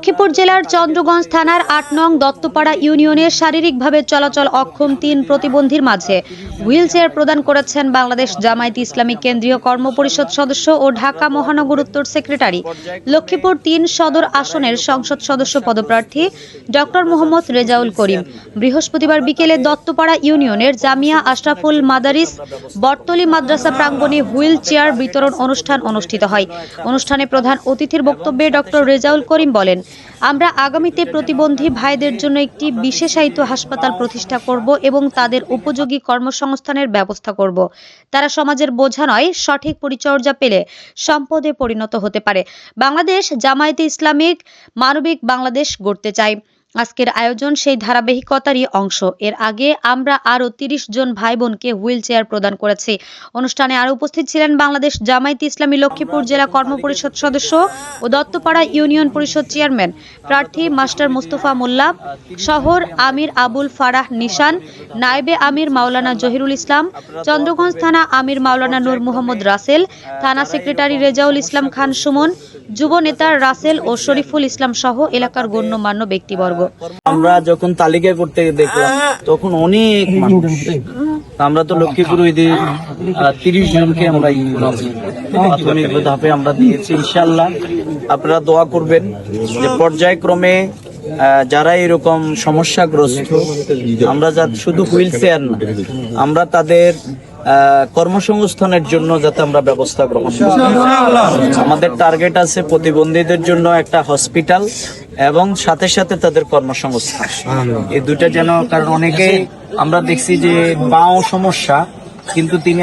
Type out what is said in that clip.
লক্ষ্মীপুর জেলার চন্দ্রগঞ্জ থানার আট নং দত্তপাড়া ইউনিয়নের শারীরিকভাবে চলাচল অক্ষম তিন প্রতিবন্ধীর মাঝে হুইল চেয়ার প্রদান করেছেন বাংলাদেশ জামায়াত ইসলামী কেন্দ্রীয় কর্মপরিষদ সদস্য ও ঢাকা মহানগর উত্তর সেক্রেটারি। লক্ষ্মীপুর তিন সদর আসনের সংসদ সদস্য পদপ্রার্থী ডক্টর মোহাম্মদ রেজাউল করিম। বৃহস্পতিবার বিকেলে দত্তপাড়া ইউনিয়নের জামিয়া আশরাফুল মাদারিস বটতলি মাদ্রাসা প্রাঙ্গণে হুইল চেয়ার বিতরণ অনুষ্ঠান অনুষ্ঠিত হয়। অনুষ্ঠানে প্রধান অতিথির বক্তব্যে ডক্টর রেজাউল করিম বলেন আমরা আগামীতে প্রতিবন্ধী ভাইদের জন্য একটি বিশেষায়িত হাসপাতাল প্রতিষ্ঠা করব এবং তাদের উপযোগী কর্মসংস্থানের ব্যবস্থা করব। তারা সমাজের বোঝা নয়, সঠিক পরিচর্যা পেলে সম্পদে পরিণত হতে পারে। বাংলাদেশ জামায়াতে ইসলামিক মানবিক বাংলাদেশ গড়তে চায়। আজকের আয়োজন সেই ধারাবাহিকতারই অংশ। এর আগে আমরা আরও তিরিশ জন ভাই বোনকে হুইল চেয়ার প্রদান করেছি। অনুষ্ঠানে আরও উপস্থিত ছিলেন বাংলাদেশ জামায়াতে ইসলামী লক্ষ্মীপুর জেলা কর্মপরিষদ সদস্য ও দত্তপাড়া ইউনিয়ন পরিষদ চেয়ারম্যান প্রার্থী মাস্টার মুস্তফা মোল্লা, শহর আমির আবুল ফারাহ নিশান, নায়েবে আমির মাওলানা জহিরুল ইসলাম, চন্দ্রগঞ্জ থানা আমির মাওলানা নূর মোহাম্মদ রাসেল, থানা সেক্রেটারি রেজাউল ইসলাম খান সুমন, যুব নেতা রাসেল ও শরীফুল ইসলাম সহ এলাকার গণ্যমান্য ব্যক্তিবর্গ। আমরা যখন তালিকা করতে দেখলাম তখন অনেক মানুষ। আমরা তো লক্ষ্মীপুর ওই দিন তিরিশ জনকে আমরা প্রাথমিক ধাপে আমরা দিয়েছি ইনশাল্লাহ আপনারা দোয়া করবেন যে পর্যায়ক্রমে যারা এরকম সমস্যাগ্রস্ত আমরা যা শুধু হুইল চেয়ার না আমরা তাদের কর্মসংস্থানের জন্য যাতে আমরা ব্যবস্থা গ্রহণ করি। আমাদের টার্গেট আছে প্রতিবন্ধীদের জন্য একটা হসপিটাল এবং সাথে সাথে তাদের কর্মসংস্থান। এই দুটা যেন কারণ অনেকেই আমরা দেখছি যে বাও সমস্যা কিন্তু তিনি